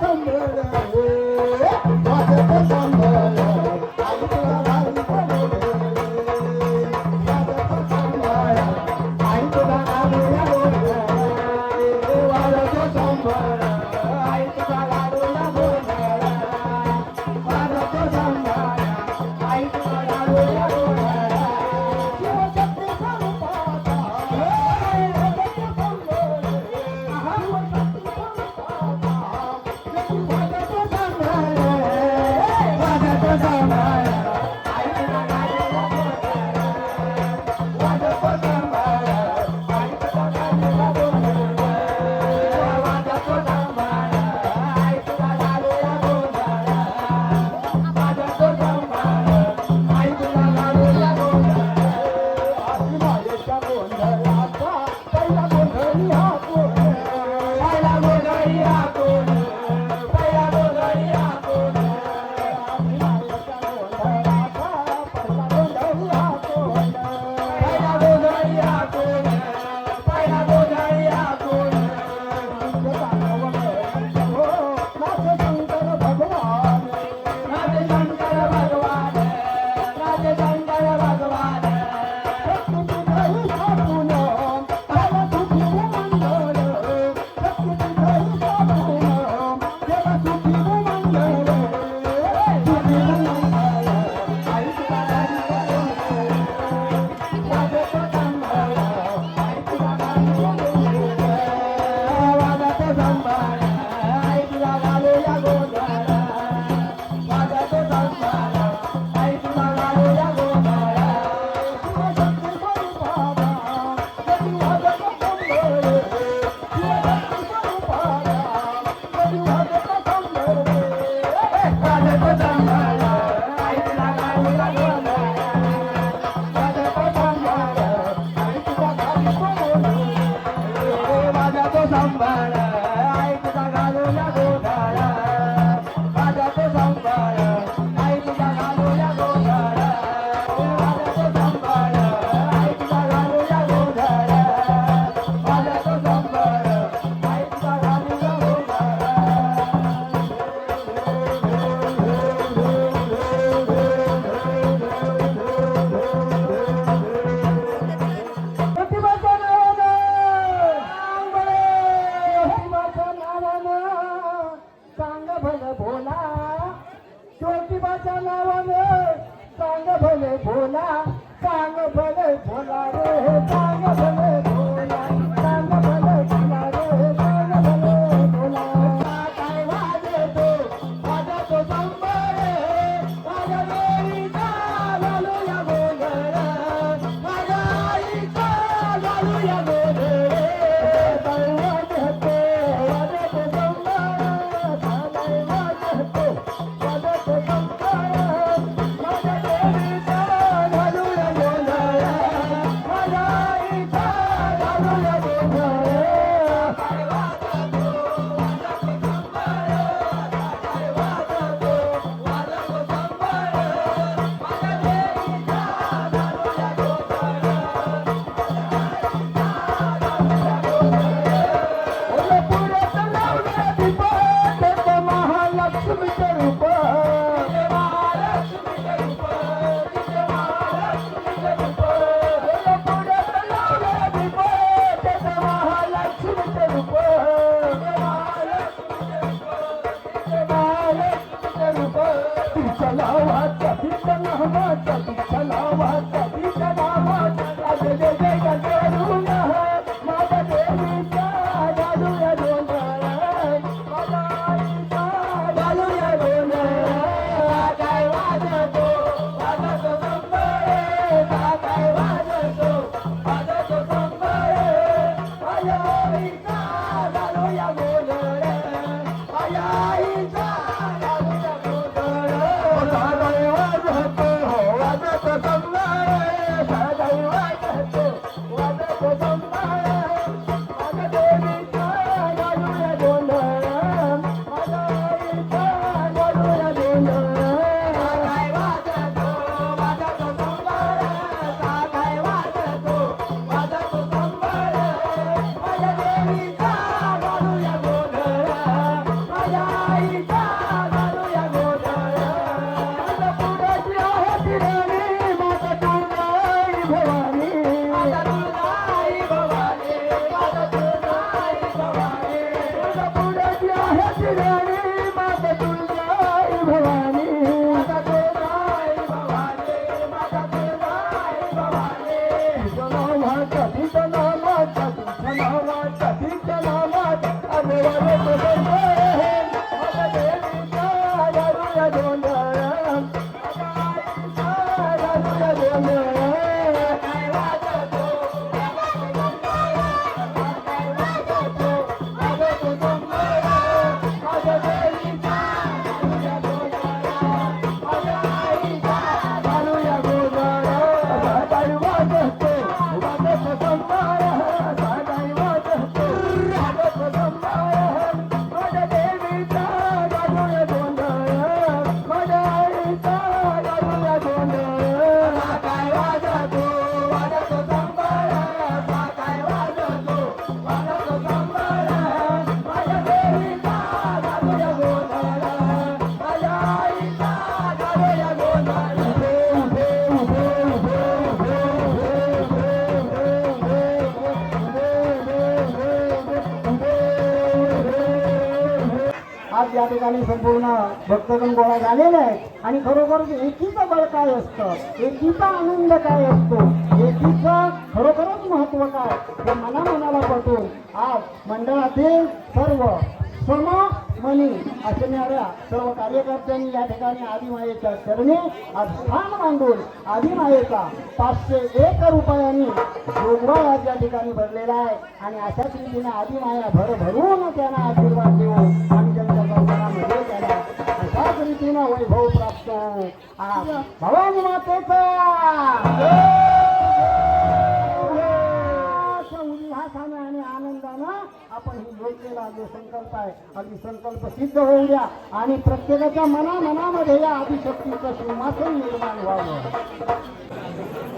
come Umbrella. नावाच्या आज या ठिकाणी संपूर्ण भक्तगण गोळा झालेले आहेत. आणि खरोखर एकीचं बळ काय असतं? एकीचा आनंद काय असतो? एकीचं खरोखरच महत्त्व काय? हे मनामनाला पटून आज मंडळातील सर्व सम मनी असणाऱ्या सर्व कार्यकर्त्यांनी या ठिकाणी आदिमायेच्या चरणी स्थान मांडून आदिमायेचा पाचशे एक रुपयांनी जोगवा आज या ठिकाणी भरलेला आहे. आणि अशाच रीतीने आदिमाया भर भरून त्यांना आशीर्वाद देऊन आणि त्यांच्या संसारामध्ये त्याला अशाच रीतीनं वैभव प्राप्त भवानी मातेचा! उल्हासाने आणि आनंदानं आपण हे घेतलेला जो संकल्प आहे अगदी संकल्प सिद्ध होऊ द्या. आणि प्रत्येकाच्या मना मनामध्ये या अभिशक्तीचं सिंहासन निर्माण व्हावं.